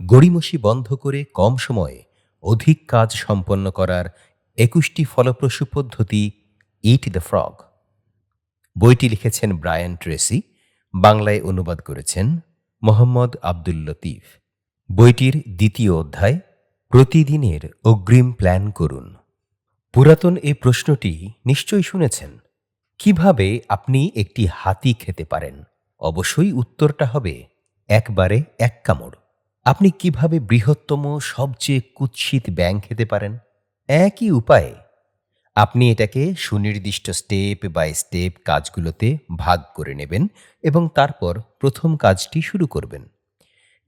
গড়িমসি বন্ধ করে কম সময়ে অধিক কাজ সম্পন্ন করার একুশটি ফলপ্রসূ পদ্ধতি ইট দ্য ফ্রগ বইটি লিখেছেন ব্রায়ান ট্রেসি, বাংলায় অনুবাদ করেছেন মোহাম্মদ আব্দুল লতিফ। বইটির দ্বিতীয় অধ্যায়, প্রতিদিনের অগ্রিম প্ল্যান করুন। পুরাতন এই প্রশ্নটি নিশ্চয়ই শুনেছেন। কীভাবে আপনি একটি হাতি খেতে পারেন? অবশ্যই উত্তরটা হবে একবারে এক কামড়। আপনি কীভাবে বৃহত্তম, সবচেয়ে কুৎসিত ব্যাং খেতে পারেন? একই উপায়ে আপনি এটাকে সুনির্দিষ্ট স্টেপ বাই স্টেপ কাজগুলোতে ভাগ করে নেবেন এবং তারপর প্রথম কাজটি শুরু করবেন।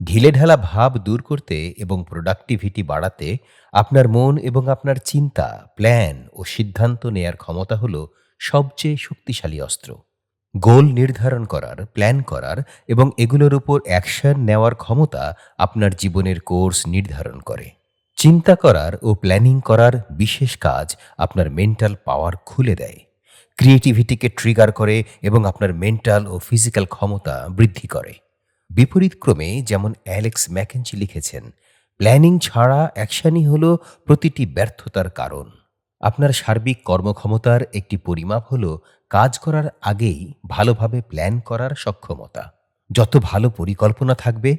ঢিলেঢালা ভাব দূর করতে এবং প্রোডাক্টিভিটি বাড়াতে আপনার মন এবং আপনার চিন্তা, প্ল্যান ও সিদ্ধান্ত নেয়ার ক্ষমতা হল সবচেয়ে শক্তিশালী অস্ত্র। গোল নির্ধারণ করার প্ল্যান করার এবং এগুলোর উপর অ্যাকশন নেওয়ার ক্ষমতা আপনার জীবনের কোর্স নির্ধারণ করে। চিন্তা করার ও প্ল্যানিং করার বিশেষ কাজ আপনার মেন্টাল পাওয়ার খুলে দেয়। ক্রিয়েটিভিটিকে ট্রিগার করে এবং আপনার মেন্টাল ও ফিজিক্যাল ক্ষমতা বৃদ্ধি করে। বিপরীত ক্রমে যেমন অ্যালেক্স ম্যাকেঞ্চি লিখেছেন প্ল্যানিং ছাড়া অ্যাকশনই হল প্রতিটি ব্যর্থতার কারণ। আপনার সার্বিক কর্মক্ষমতার একটি পরিমাপ হল, কাজ করার আগেই ভালোভাবে প্ল্যান করার সক্ষমতা। যত ভালো পরিকল্পনা থাকবে,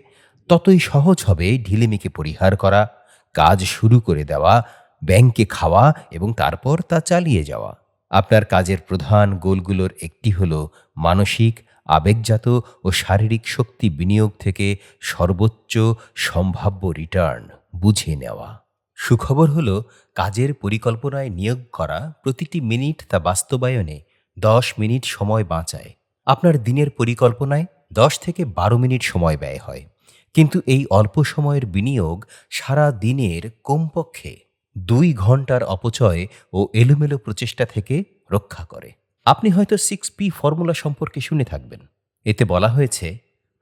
ততই সহজ হবে ঢিলেমিকে পরিহার করা, কাজ শুরু করে দেওয়া, ব্যাংকে খাওয়া এবং তারপর তা চালিয়ে যাওয়া। আপনার কাজের প্রধান গোলগুলোর একটি হল, মানসিক, আবেগজাত ও শারীরিক শক্তি বিনিয়োগ থেকে সর্বোচ্চ সম্ভাব্য রিটার্ন বুঝে নেওয়া। সুখবর হলো, কাজের পরিকল্পনায় নিয়োগ করা প্রতিটি মিনিট তা বাস্তবায়নে দশ মিনিট সময় বাঁচায়। আপনার দিনের পরিকল্পনায় দশ থেকে বারো মিনিট সময় ব্যয় হয়। কিন্তু এই অল্প সময়ের বিনিয়োগ সারা দিনের কমপক্ষে দুই ঘণ্টার অপচয় ও এলোমেলো প্রচেষ্টা থেকে রক্ষা করে। আপনি হয়তো সিক্স পি ফর্মুলা সম্পর্কে শুনে থাকবেন। এতে বলা হয়েছে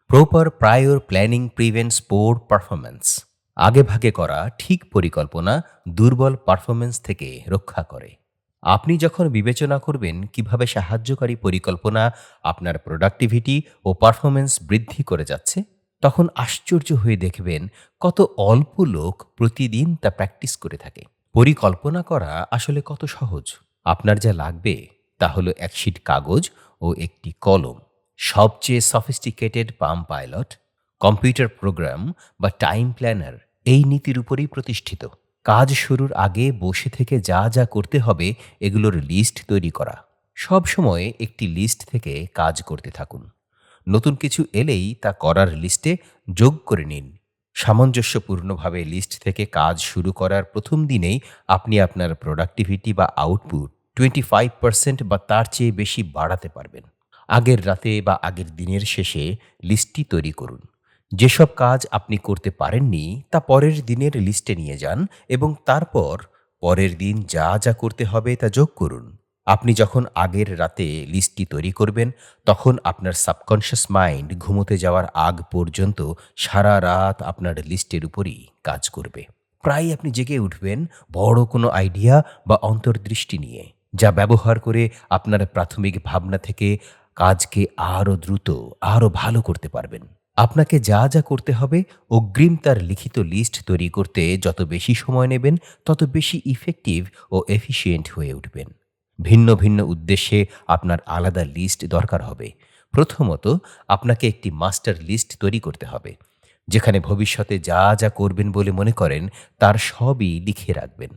proper prior planning prevents poor performance আগে ভাগে করা ঠিক পরিকল্পনা দুর্বল পারফরমেন্স থেকে রক্ষা করে। আপনি যখন বিবেচনা করবেন কীভাবে সাহায্যকারী পরিকল্পনা আপনার প্রোডাক্টিভিটি ও পারফরমেন্স বৃদ্ধি করে যাচ্ছে, তখন আশ্চর্য হয়ে দেখবেন কত অল্প লোক প্রতিদিন তা প্র্যাকটিস করে থাকে। পরিকল্পনা করা আসলে কত সহজ। আপনার যা লাগবে তা হলো এক শিট কাগজ ও একটি কলম, সবচেয়ে sophisticated Palm Pilot computer program বা টাইম প্ল্যানার এই নীতির উপরেই প্রতিষ্ঠিত। কাজ শুরুর আগে বসে থেকে যা যা করতে হবে এগুলোর লিস্ট তৈরি করা। সব সময় একটি লিস্ট থেকে কাজ করতে থাকুন। নতুন কিছু এলেই তা করার লিস্টে যোগ করে নিন। সামঞ্জস্যপূর্ণভাবে লিস্ট থেকে কাজ শুরু করার প্রথম দিনেই আপনি আপনার প্রোডাক্টিভিটি বা আউটপুট টোয়েন্টি ফাইভ পার্সেন্ট বা তার চেয়ে বেশি বাড়াতে পারবেন। আগের রাতে বা আগের দিনের শেষে লিস্টটি তৈরি করুন। যেসব কাজ আপনি করতে পারেননি, তা পরের দিনের লিস্টে নিয়ে যান এবং তারপর পরের দিন যা যা করতে হবে তা যোগ করুন। আপনি যখন আগের রাতে লিস্টটি তৈরি করবেন, তখন আপনার সাবকনশিয়াস মাইন্ড ঘুমোতে যাওয়ার আগ পর্যন্ত সারা রাত আপনার লিস্টের উপরই কাজ করবে। প্রায় আপনি জেগে উঠবেন বড় কোনো আইডিয়া বা অন্তর্দৃষ্টি নিয়ে, যা ব্যবহার করে আপনার প্রাথমিক ভাবনা থেকে কাজকে আরও দ্রুত, আরও ভালো করতে পারবেন। আপনাকে যা যা করতে হবে, অগ্রিম তার লিখিত লিস্ট তৈরি করতে যত বেশি সময় নেবেন, তত বেশি ইফেক্টিভ ও এফিশিয়েন্ট হয়ে উঠবেন। ভিন্ন ভিন্ন উদ্দেশ্যে আপনার আলাদা লিস্ট দরকার হবে। প্রথমত, আপনাকে একটি মাস্টার লিস্ট তৈরি করতে হবে, যেখানে ভবিষ্যতে যা যা করবেন বলে মনে করেন, তার সবই লিখে রাখবেন।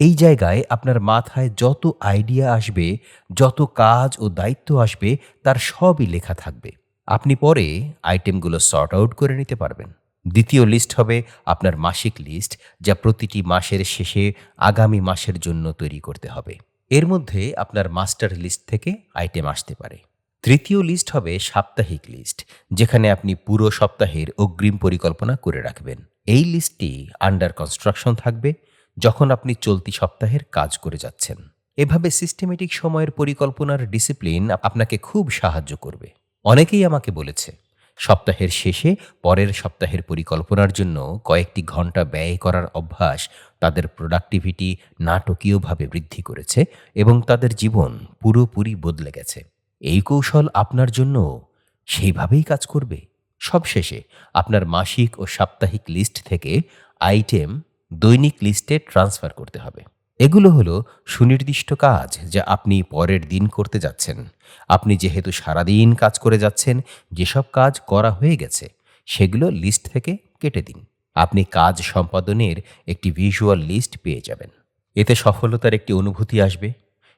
এই জায়গায় আপনার মাথায় যত আইডিয়া আসবে, যত কাজ ও দায়িত্ব আসবে, তার সবই লেখা থাকবে। আপনি পরে আইটেমগুলো সর্ট আউট করে নিতে পারবেন। দ্বিতীয় লিস্ট হবে আপনার মাসিক লিস্ট যা প্রতিটি মাসের শেষে আগামী মাসের জন্য তৈরি করতে হবে। এর মধ্যে আপনার মাস্টার লিস্ট থেকে আইটেম আসতে পারে। তৃতীয় লিস্ট হবে সাপ্তাহিক লিস্ট যেখানে আপনি পুরো সপ্তাহের অগ্রিম পরিকল্পনা করে রাখবেন। এই লিস্টটি আন্ডার কনস্ট্রাকশন থাকবে, যখন আপনি চলতি সপ্তাহের কাজ করে যাচ্ছেন। এভাবে সিস্টেমেটিক সময়ের পরিকল্পনার ডিসিপ্লিন আপনাকে খুব সাহায্য করবে। অনেকেই আমাকে বলেছে, সপ্তাহের শেষে পরের সপ্তাহের পরিকল্পনার জন্য কয়েকটি ঘণ্টা ব্যয় করার অভ্যাস তাদের প্রোডাক্টিভিটি নাটকীয়ভাবে বৃদ্ধি করেছে এবং তাদের জীবন পুরোপুরি বদলে গেছে। এই কৌশল আপনার জন্য সেইভাবেই কাজ করবে। সবশেষে, আপনার মাসিক ও সাপ্তাহিক লিস্ট থেকে আইটেম দৈনিক লিস্টে ট্রান্সফার করতে হবে। এগুলো হলো সুনির্দিষ্ট কাজ যা আপনি পরের দিন করতে যাচ্ছেন। আপনি যেহেতু সারাদিন কাজ করে যাচ্ছেন, যেসব কাজ করা হয়ে গেছে, সেগুলো লিস্ট থেকে কেটে দিন। আপনি কাজ সম্পাদনের একটি ভিজুয়াল লিস্ট পেয়ে যাবেন। এতে সফলতার একটি অনুভূতি আসবে।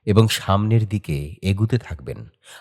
এবং সামনের দিকে এগুতে থাকবেন।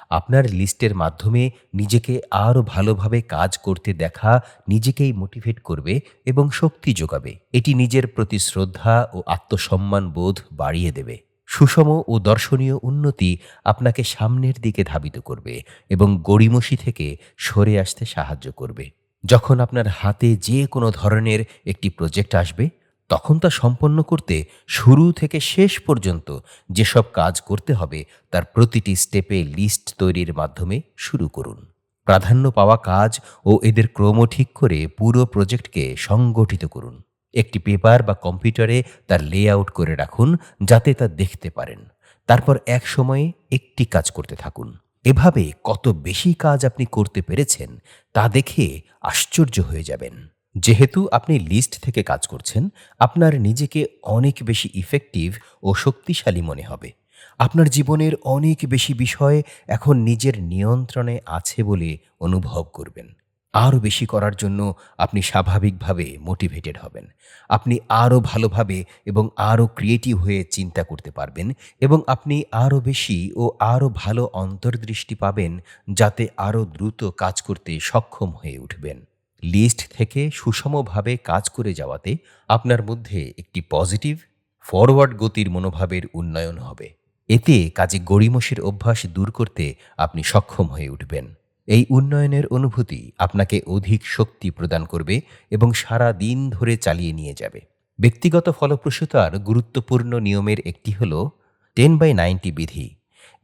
আপনার লিস্টের মাধ্যমে নিজেকে আরও ভালোভাবে কাজ করতে দেখা নিজেকেই মোটিভেট করবে এবং শক্তি যোগাবে। এটি নিজের প্রতি শ্রদ্ধা ও আত্মসম্মান বোধ বাড়িয়ে দেবে। সুষম ও দর্শনীয় উন্নতি আপনাকে সামনের দিকে ধাবিত করবে এবং গড়িমসি থেকে সরে আসতে সাহায্য করবে। যখন আপনার হাতে যে কোনো ধরনের একটি প্রজেক্ট আসবে তখন তা সম্পন্ন করতে শুরু থেকে শেষ পর্যন্ত যেসব কাজ করতে হবে, তার প্রতিটি স্টেপে লিস্ট তৈরির মাধ্যমে শুরু করুন। প্রাধান্য পাওয়া কাজ ও এদের ক্রম ঠিক করে পুরো প্রজেক্টকে সংগঠিত করুন। একটি পেপার বা কম্পিউটারে তার লেআউট করে রাখুন, যাতে তা দেখতে পারেন। তারপর এক সময়ে একটি কাজ করতে থাকুন। এভাবে কত বেশি কাজ আপনি করতে পেরেছেন, তা দেখে আশ্চর্য হয়ে যাবেন। যেহেতু আপনি লিস্ট থেকে কাজ করছেন, আপনার নিজেকে অনেক বেশি ইফেক্টিভ ও শক্তিশালী মনে হবে। আপনার জীবনের অনেক বেশি বিষয় এখন নিজের নিয়ন্ত্রণে আছে বলে অনুভব করবেন। আরও বেশি করার জন্য আপনি স্বাভাবিকভাবে মোটিভেটেড হবেন। আপনি আরও ভালোভাবে এবং আরও ক্রিয়েটিভ হয়ে চিন্তা করতে পারবেন এবং আপনি আরও বেশি ও আরও ভালো অন্তর্দৃষ্টি পাবেন যাতে আরও দ্রুত কাজ করতে সক্ষম হয়ে উঠবেন। লিস্ট থেকে সুষমভাবে কাজ করে যাওয়াতে আপনার মধ্যে একটি পজিটিভ, ফরওয়ার্ড গতির মনোভাবের উন্নয়ন হবে। এতে কাজে গড়িমসির অভ্যাস দূর করতে আপনি সক্ষম হয়ে উঠবেন। এই উন্নয়নের অনুভূতি আপনাকে অধিক শক্তি প্রদান করবে এবং সারা দিন ধরে চালিয়ে নিয়ে যাবে। ব্যক্তিগত ফলপ্রসূতার গুরুত্বপূর্ণ নিয়মের একটি হল টেন বাই নাইনটি বিধি।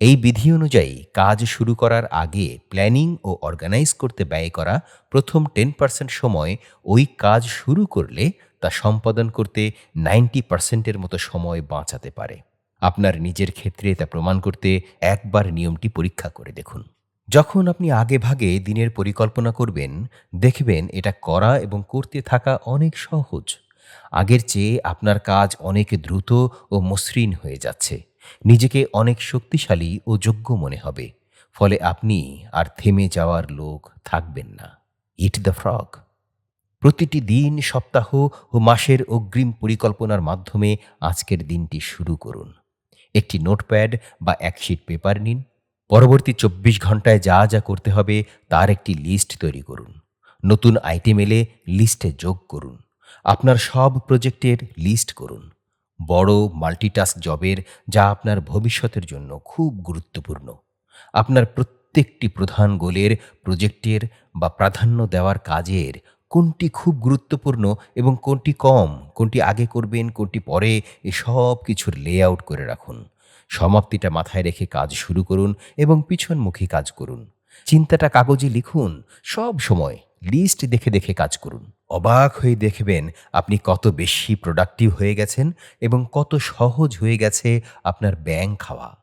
এই বিধি অনুযায়ী কাজ শুরু করার আগে প্ল্যানিং ও অর্গানাইজ করতে ব্যয় করা প্রথম টেন পার্সেন্ট সময় ওই কাজ শুরু করলে তা সম্পাদন করতে নাইনটি পার্সেন্টের মতো সময় বাঁচাতে পারে। আপনার নিজের ক্ষেত্রে তা প্রমাণ করতে একবার নিয়মটি পরীক্ষা করে দেখুন। যখন আপনি আগে ভাগে দিনের পরিকল্পনা করবেন, দেখবেন এটা করা এবং করতে থাকা অনেক সহজ। আগের চেয়ে আপনার কাজ অনেক দ্রুত ও মসৃণ হয়ে যাচ্ছে। নিজেকে অনেক শক্তিশালী ও যোগ্য মনে হবে, ফলে আপনি আর থেমে যাওয়ার লোক থাকবেন না। ইট দ্য ফ্রগ প্রতিটি দিন, সপ্তাহ ও মাসের অগ্রিম পরিকল্পনার মাধ্যমে আজকের দিনটি শুরু করুন। একটি নোটপ্যাড বা এক শিট পেপার নিন। পরবর্তী চব্বিশ ঘন্টায় যা যা করতে হবে তার একটি লিস্ট তৈরি করুন। নতুন আইটেম এলে লিস্টে যোগ করুন। আপনার সব প্রজেক্টের লিস্ট করুন। বড় মাল্টিটাস্ক জবের যা আপনার ভবিষ্যতের জন্য খুব গুরুত্বপূর্ণ। আপনার প্রত্যেকটি প্রধান গোলের প্রজেক্টের বা প্রাধান্য দেওয়ার কাজের কোনটি খুব গুরুত্বপূর্ণ এবং কোনটি কম, কোনটি আগে করবেন, কোনটি পরে, এসব কিছুর লেআউট করে রাখুন। সমাপ্তিটা মাথায় রেখে কাজ শুরু করুন এবং পিছনমুখী কাজ করুন। চিন্তাটা কাগজে লিখুন, সব সময়। লিস্ট দেখে দেখে কাজ করুন। অবাক হয়ে দেখবেন আপনি কত বেশি প্রোডাক্টিভ হয়ে গেছেন এবং কত সহজ হয়ে গেছে আপনার ব্যাং খাওয়া।